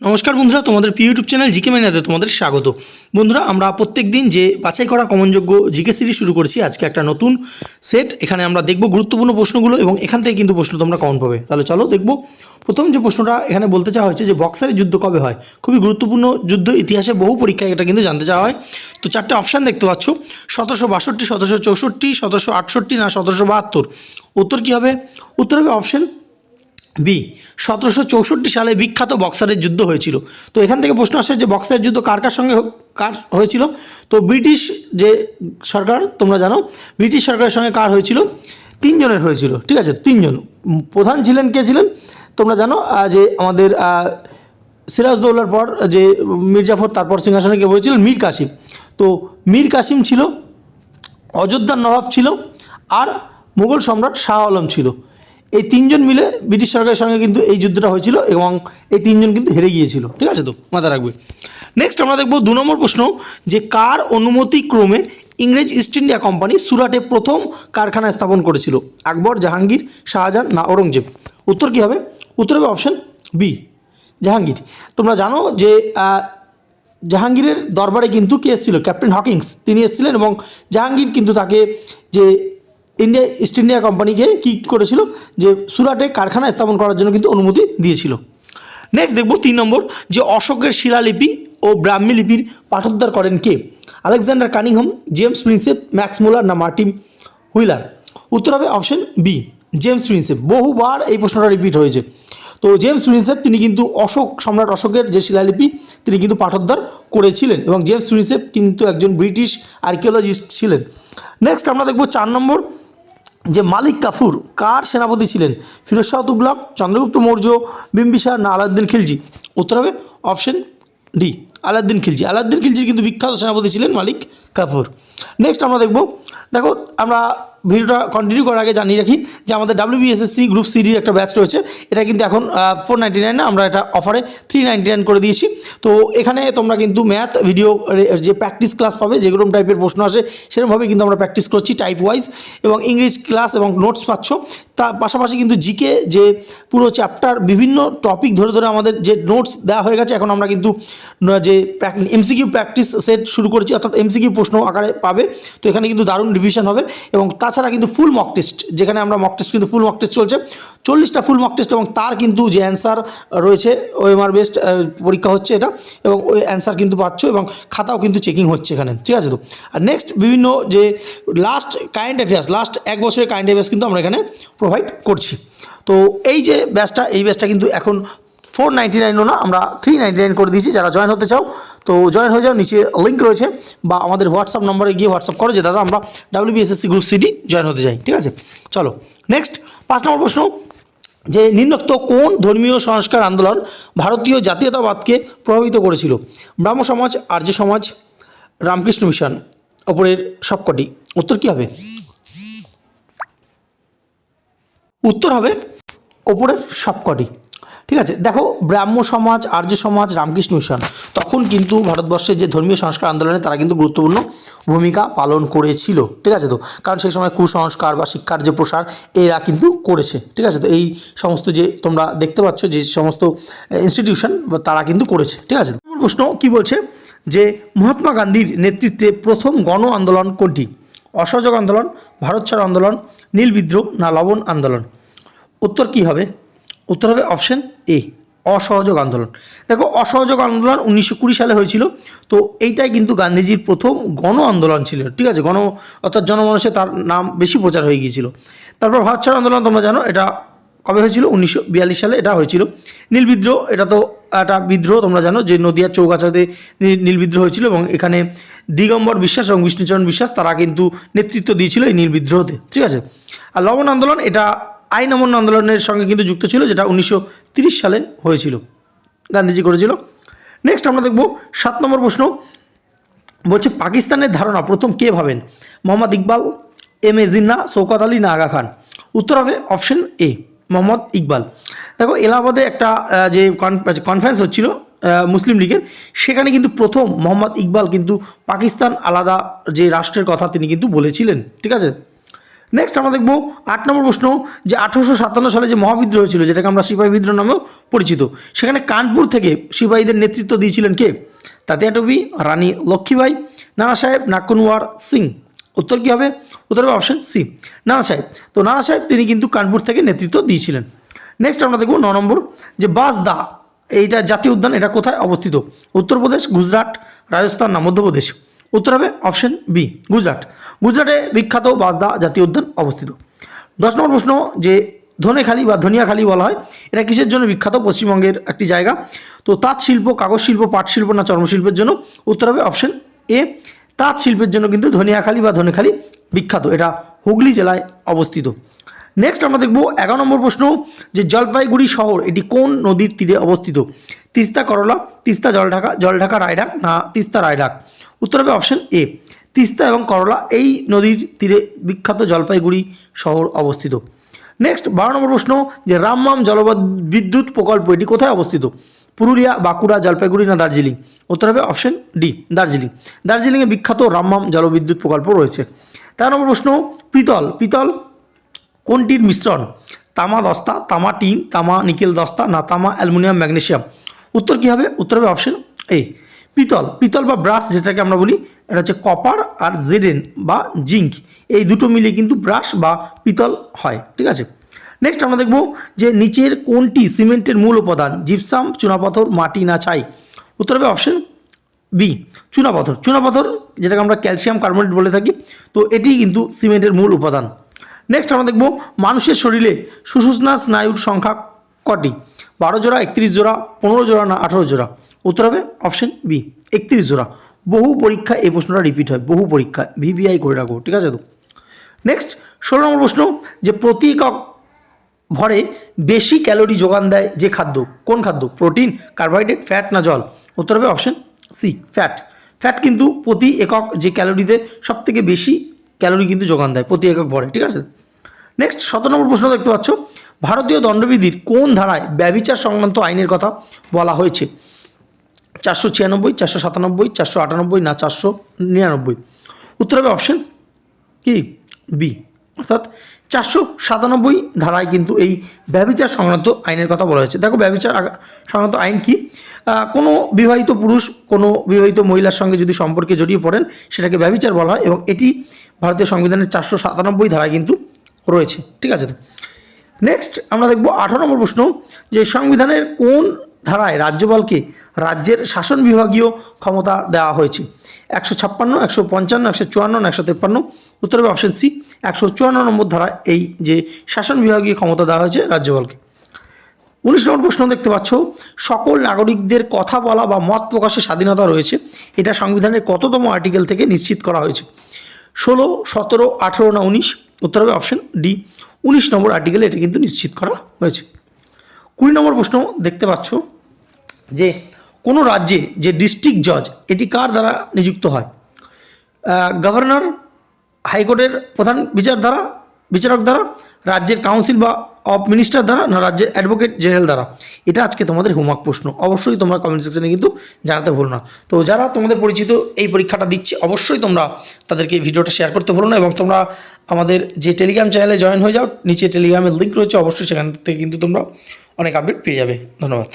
নমস্কার বন্ধুরা, তোমাদের প্রিয় ইউটিউব চ্যানেল জিকে মাইনাতে তোমাদের স্বাগত। বন্ধুরা, আমরা প্রত্যেক দিন যে বাছাই করা কমনযোগ্য জিকে সিরিজ শুরু করেছি, আজকে একটা নতুন সেট। এখানে আমরা দেখব গুরুত্বপূর্ণ প্রশ্নগুলো এবং এখান থেকে কিন্তু প্রশ্ন তোমরা কমন পাবে। তাহলে চলো দেখব। প্রথম যে প্রশ্নটা এখানে বলতে চাওয়া হয়েছে যে, বক্সারের যুদ্ধ কবে হয়? খুবই গুরুত্বপূর্ণ যুদ্ধ, ইতিহাসে বহু পরীক্ষায় এটা কিন্তু জানতে চাওয়া হয়। তো চারটে অপশান দেখতে পাচ্ছ। সতেরোশো বাষট্টি, সতেরোশো চৌষট্টি, সতেরোশো আটষট্টি না সতেরোশো বাহাত্তর? উত্তর কী হবে? উত্তর হবে অপশন বি, সতেরোশো চৌষট্টি সালে বিখ্যাত বক্সারের যুদ্ধ হয়েছিল। তো এখান থেকে প্রশ্ন আসে যে বক্সারের যুদ্ধ কার কার সঙ্গে কার হয়েছিল? তো ব্রিটিশ যে সরকার, তোমরা জানো, ব্রিটিশ সরকারের সঙ্গে কার হয়েছিল? তিনজনের হয়েছিল, ঠিক আছে? তিনজন। প্রধান ছিলেন কে ছিলেন? তোমরা জানো যে আমাদের সিরাজদৌল্লার পর, যে মির্জাফর, তারপর সিংহাসনে কে বলেছিলেন মীর কাসিম। তো মীর কাসিম ছিল, অযোধ্যার নবাব ছিল, আর মুঘল সম্রাট শাহ আলম ছিল। এই তিনজন মিলে ব্রিটিশ সরকারের সঙ্গে কিন্তু এই যুদ্ধটা হয়েছিল এবং এই তিনজন কিন্তু হেরে গিয়েছিল। ঠিক আছে তো? মাথা রাখবে। নেক্সট আমরা দেখব দু নম্বর প্রশ্ন, যে কার অনুমতি ক্রমে ইংরেজ ইস্ট ইন্ডিয়া কোম্পানি সুরাটে প্রথম কারখানা স্থাপন করেছিল? আকবর, জাহাঙ্গীর, শাহজাহান না ঔরঙ্গজেব? উত্তর কী হবে? উত্তর হবে অপশন বি জাহাঙ্গীর। তোমরা জানো যে জাহাঙ্গীরের দরবারে কিন্তু কে এসেছিল? Captain Hawkins. তিনি এসেছিলেন এবং জাহাঙ্গীর কিন্তু তাকে যে ইন্ডিয়া, ইস্ট ইন্ডিয়া কোম্পানিকে কী করেছিল? যে সুরাটে কারখানা স্থাপন করার জন্য কিন্তু অনুমতি দিয়েছিল। নেক্সট দেখব তিন নম্বর, যে অশোকের শিলালিপি ও ব্রাহ্মী লিপির পাঠোদ্ধার করেন কে? Alexander Cunningham, James Prinsep, Max Muller না মার্টিন হুইলার? উত্তর হবে অপশন বি জেমস প্রিন্সেপ। বহুবার এই প্রশ্নটা রিপিট হয়েছে। তো জেমস প্রিন্সেপ, তিনি কিন্তু অশোক, সম্রাট অশোকের যে শিলালিপি, তিনি কিন্তু পাঠোদ্ধার করেছিলেন এবং জেমস প্রিন্সেপ কিন্তু একজন ব্রিটিশ আর্কিওলজিস্ট ছিলেন। নেক্সট আমরা দেখব চার নম্বর যে মালিক কাফুর, কার সেনাপতি ছিলেন? ফিরোজ শাহ তুগলক, চন্দ্রগুপ্ত মৌর্য, বিম্বিসার না আলাউদ্দিন খিলজি। উত্তর হবে অপশন ডি, আলাউদ্দিন খিলজি। আলাউদ্দিন খিলজির কিন্তু বিখ্যাত সেনাপতি ছিলেন মালিক কাফুর। নেক্সট আমরা দেখব, দেখো, আমরা ভিডিওটা কন্টিনিউ করার আগে জানিয়ে রাখি যে আমাদের ডাব্লিউবিএসএসসি গ্রুপ সিডির একটা ব্যাচ রয়েছে। এটা কিন্তু এখন ফোর নাইনটি নাইন আমরা এটা অফারে থ্রি নাইনটি নাইন করে দিয়েছি। তো এখানে তোমরা কিন্তু ম্যাথ ভিডিও যে প্র্যাকটিস ক্লাস পাবে, যেরকম টাইপের প্রশ্ন আসে, সেরকমভাবে কিন্তু আমরা প্র্যাকটিস করছি টাইপ ওয়াইজ এবং ইংলিশ ক্লাস এবং নোটস পাচ্ছ। তার পাশাপাশি কিন্তু জিকে যে পুরো চ্যাপ্টার বিভিন্ন টপিক ধরে ধরে আমাদের যে নোটস দেওয়া হয়ে গেছে, এখন আমরা কিন্তু যে এমসিকিউ প্র্যাকটিস সেট শুরু করেছি, অর্থাৎ এমসিকিউ প্রশ্ন আকারে পাবে। তো এখানে কিন্তু দারুণ রিভিশন হবে এবং তাছাড়া কিন্তু ফুল মক টেস্ট যেখানে আমরা মক টেস্ট কিন্তু ফুল মক টেস্ট চলছে। চল্লিশটা ফুল মক টেস্ট এবং তার কিন্তু যে অ্যান্সার রয়েছে ওএমআর বেস্ট পরীক্ষা হচ্ছে এটা এবং ওই অ্যান্সার কিন্তু পাচ্ছ এবং খাতাও কিন্তু চেকিং হচ্ছে এখানে, ঠিক আছে তো? আর নেক্সট বিভিন্ন যে লাস্ট কারেন্ট অ্যাফেয়ার্স লাস্ট এক বছরের কারেন্ট অ্যাফেয়ার্স কিন্তু আমরা এখানে প্রোভাইড করছি। তো এই যে ব্যাচটা এই ব্যাচটা কিন্তু এখন ফোর নাইনটি নাইনও না, আমরা থ্রি নাইনটি নাইন করে দিয়েছি, যারা জয়েন হতে চাও, তো জয়েন হয়ে যাও, নিচে লিঙ্ক রয়েছে, বা আমাদের হোয়াটসঅ্যাপ নম্বরে গিয়ে হোয়াটসঅ্যাপ করো যে, দাদা, আমরা ডাব্লিউবিএসএসসি গ্রুপ সিডি জয়েন হতে চাই। ঠিক আছে? চলো নেক্সট পাঁচ নম্বর প্রশ্ন। যে, নিম্নোক্ত কোন ধর্মীয় সংস্কার আন্দোলন ভারতীয় জাতীয়তাবাদকে প্রভাবিত করেছিল? ব্রাহ্ম সমাজ, আর্য সমাজ, রামকৃষ্ণ মিশন ওপরের সবকটি। উত্তর কী হবে? উত্তর হবে ওপরের সবকটি। ঠিক আছে? দেখো, ব্রাহ্ম সমাজ, আর্য সমাজ, রামকৃষ্ণ মিশন। তখন কিন্তু ভারতবর্ষের যে ধর্মীয় সংস্কার আন্দোলনে তারা কিন্তু গুরুত্বপূর্ণ ভূমিকা পালন করেছিল। ঠিক আছে তো? কারণ সেই সময় কুসংস্কার বা শিক্ষার যে প্রসার, এরা কিন্তু করেছে। ঠিক আছে তো? এই সমস্ত যে তোমরা দেখতে পাচ্ছ, যে সমস্ত ইনস্টিটিউশন তারা কিন্তু করেছে। ঠিক আছে? প্রশ্ন, কি বলছে? যে মহাত্মা গান্ধীর নেতৃত্বে প্রথম গণ আন্দোলন কোনটি? অসহযোগ আন্দোলন, ভারত ছাড়ো আন্দোলন, নীল বিদ্রোহ না লবণ আন্দোলন? উত্তর কি হবে? উত্তর হবে অপশন এ অসহযোগ আন্দোলন। দেখো, অসহযোগ আন্দোলন উনিশশো কুড়ি সালে হয়েছিল, তো এইটাই কিন্তু গান্ধীজির প্রথম গণ আন্দোলন ছিল, ঠিক আছে? গণ, অর্থাৎ জনমানুষে তার নাম বেশি প্রচার হয়ে গিয়েছিল। তারপর ভারত ছাড় আন্দোলন, তোমরা জানো, এটা কবে হয়েছিল? উনিশশো বিয়াল্লিশ সালে এটা হয়েছিল। নীল বিদ্রোহ, এটা তো একটা বিদ্রোহ, তোমরা জানো যে নদিয়ার চৌগাছাতে নীল বিদ্রোহ হয়েছিল এবং এখানে দিগম্বর বিশ্বাস এবং বিষ্ণুচরণ বিশ্বাস তারা কিন্তু নেতৃত্ব দিয়েছিল এই নীল বিদ্রোহতে, ঠিক আছে? আর লবণ আন্দোলন, এটা আইন অমান্য আন্দোলনের সঙ্গে কিন্তু যুক্ত ছিল, যেটা উনিশশো সালে হয়েছিল। গান্ধীজি করেছিল। নেক্সট আমরা দেখব সাত নম্বর প্রশ্ন। বলছে, পাকিস্তানের ধারণা প্রথম কে ভাবেন? মোহাম্মদ ইকবাল, এম এ জিন্না শৌকত আলী, না আগা খান? উত্তর হবে অপশন এ, মোহাম্মদ ইকবাল। দেখো, এলাহাবাদে একটা যে কনফারেন্স হচ্ছিল মুসলিম লীগের। সেখানে কিন্তু প্রথম মোহাম্মদ ইকবাল কিন্তু পাকিস্তান আলাদা যে রাষ্ট্রের কথা তিনি কিন্তু বলেছিলেন, ঠিক আছে? নেক্সট আমরা দেখব আট নম্বর প্রশ্ন যে আঠারোশো সাতান্ন সালে যে মহাবিদ্রোহ ছিল, যেটাকে আমরা সিপাহী বিদ্রোহ নামেও পরিচিত, সেখানে কানপুর থেকে সিপাহীদের নেতৃত্ব দিয়েছিলেন কে? তাতিয়া টুপি, রানী লক্ষ্মীবাই নানা সাহেব, নাকুনওয়ার সিং। উত্তর কী হবে? উত্তর হবে অপশন সি নানা সাহেব। তো নানা সাহেব, তিনি কিন্তু কানপুর থেকে নেতৃত্ব দিয়েছিলেন। নেক্সট আমরা দেখব ন নম্বর যে বাসদা এইটা জাতীয় উদ্যান, এটা কোথায় অবস্থিত? উত্তরপ্রদেশ, গুজরাট, রাজস্থান না মধ্যপ্রদেশ? উত্তর হবে অপশন বি, গুজরাট। গুজরাটে বিখ্যাত বাজদা জাতীয় উদ্যান অবস্থিত। দশ নম্বর প্রশ্ন, যে ধনেখালি বা ধনিয়াখালি বলা হয়, এটা কিসের জন্য বিখ্যাত? পশ্চিমবঙ্গের একটি জায়গা। তো তাঁত শিল্প, কাগজ শিল্প, পাট শিল্প না চর্মশিল্পের জন্য? উত্তর হবে অপশন এ। তাঁত শিল্পের জন্য কিন্তু ধনিয়াখালি বা ধনেখালি বিখ্যাত। এটা হুগলি জেলায় অবস্থিত। নেক্সট আমরা দেখব এগারো নম্বর প্রশ্ন, যে জলপাইগুড়ি শহর এটি কোন নদীর তীরে অবস্থিত? তিস্তা করলা, তিস্তা জলঢাকা জলঢাকা রায়ডাক না তিস্তা রায়ডাক উত্তর হবে অপশন এ তিস্তা এবং করলা এই নদীর তীরে বিখ্যাত জলপাইগুড়ি শহর অবস্থিত। নেক্সট বারো নম্বর প্রশ্ন, যে রামমাম জলবদ বিদ্যুৎ প্রকল্প এটি কোথায় অবস্থিত? পুরুলিয়া, বাঁকুড়া, জলপাইগুড়ি না দার্জিলিং? উত্তর হবে অপশন ডি দার্জিলিং। দার্জিলিংয়ে বিখ্যাত রামমাম জলবিদ্যুৎ প্রকল্প রয়েছে। তেরো নম্বর প্রশ্ন, পিতল পিতল কোনটির মিশ্রণ? তামা দস্তা, তামা টিন, তামা নিকেল দস্তা না তামা অ্যালুমিনিয়াম, ম্যাগনেসিয়াম? উত্তর কী হবে? উত্তর হবে অপশন এ পিতল। পিতল বা ব্রাশ যেটাকে আমরা বলি, এটা হচ্ছে কপার আর জেডেন বা জিঙ্ক এই দুটো মিলে কিন্তু ব্রাশ বা পিতল হয়, ঠিক আছে? নেক্সট আমরা দেখব যে নিচের কোনটি সিমেন্টের মূল উপাদান? জিপসাম চুনাপাথর, মাটি না ছাই? উত্তর হবে অপশন বি চুনাপাথর। চুনাপাথর, যেটাকে আমরা ক্যালসিয়াম কার্বনেট বলে থাকি, তো এটি কিন্তু সিমেন্টের মূল উপাদান। নেক্সট আমরা দেখব মানুষের শরীরে সুষুষ্ণা স্নায়ুর সংখ্যা কটি? বারো জোড়া, একত্রিশ জোড়া, পনেরো জোড়া না আঠারো জোড়া? উত্তর হবে অপশন বি একত্রিশ জোড়া। বহু পরীক্ষায় এই প্রশ্নটা রিপিট হয়, বহু পরীক্ষায় ভিভিআই করে রাখব ঠিক আছে তো? নেক্সট ষোলো নম্বর প্রশ্ন, যে প্রতি একক ভরে বেশি ক্যালোরি যোগান দেয় যে খাদ্য? কোন খাদ্য? প্রোটিন, কার্বোহাইড্রেট, ফ্যাট না জল? উত্তর হবে অপশন সি ফ্যাট ফ্যাট কিন্তু প্রতি একক যে ক্যালোরিতে সব থেকে বেশি ক্যালোরি কিন্তু যোগান দেয় প্রতি একক ভরে, ঠিক আছে? নেক্সট সতেরো নম্বর প্রশ্ন দেখতে পাচ্ছ। ভারতীয় দণ্ডবিধির কোন ধারায় ব্যবিচার সংক্রান্ত আইনের কথা বলা হয়েছে? চারশো ছিয়ানব্বই, চারশো সাতানব্বই, চারশো আটানব্বই না চারশো নিরানব্বই? উত্তর হবে অপশন কি? বি অর্থাৎ চারশো সাতানব্বই ধারায় কিন্তু এই ব্যবিচার সংক্রান্ত আইনের কথা বলা হয়েছে। দেখো ব্যবিচার সংক্রান্ত আইন কি? কোনো বিবাহিত পুরুষ, কোনো বিবাহিত মহিলার সঙ্গে যদি সম্পর্কে জড়িয়ে পড়েন, সেটাকে ব্যবিচার বলা হয় এবং এটি ভারতীয় সংবিধানের চারশো সাতানব্বই ধারায় কিন্তু রয়েছে। ঠিক আছে তো? নেক্সট আমরা দেখব আঠারো নম্বর প্রশ্ন, যে সংবিধানের কোন ধারায় রাজ্যপালকে রাজ্যের শাসন বিভাগীয় ক্ষমতা দেওয়া হয়েছে? একশো ছাপ্পান্ন, একশো পঞ্চান্ন, একশো চুয়ান্ন, একশো তেপ্পান্ন। উত্তর হবে অপশন সি একশো চুয়ান্ন নম্বর ধারায় এই যে শাসন বিভাগীয় ক্ষমতা দেওয়া হয়েছে রাজ্যপালকে। উনিশ নম্বর প্রশ্ন দেখতে পাচ্ছ, সকল নাগরিকদের কথা বলা বা মত প্রকাশের স্বাধীনতা রয়েছে। এটা সংবিধানের কততম আর্টিকেল থেকে নিশ্চিত করা হয়েছে? ষোলো, সতেরো, আঠেরো না উনিশ? উত্তর হবে অপশান ডি উনিশ নম্বর আর্টিকেলে এটা কিন্তু নিশ্চিত করা হয়েছে। কুড়ি নম্বর প্রশ্ন দেখতে পাচ্ছ যে কোনো রাজ্যে যে ডিস্ট্রিক্ট জজ এটি কার দ্বারা নিযুক্ত হয়? গভর্নর হাইকোর্টের প্রধান বিচার দ্বারা বিচারক দ্বারা, রাজ্যের কাউন্সিল বা অফ মিনিস্টার দ্বারা না রাজ্যের অ্যাডভোকেট জেনারেল দ্বারা? এটা আজকে তোমাদের হোমওয়ার্ক প্রশ্ন। অবশ্যই তোমরা কমেন্ট সেকশনে কিন্তু জানাতে ভুলো না। তো যারা তোমাদের পরিচিত এই পরীক্ষাটা দিচ্ছে, অবশ্যই তোমরা তাদেরকে ভিডিওটা শেয়ার করতে ভুলো না এবং তোমরা আমাদের যে টেলিগ্রাম চ্যানেলে জয়েন হয়ে যাও, নিচে টেলিগ্রামের লিঙ্ক রয়েছে, অবশ্যই সেখান থেকে কিন্তু তোমরা অনেক আপডেট পেয়ে যাবে। ধন্যবাদ।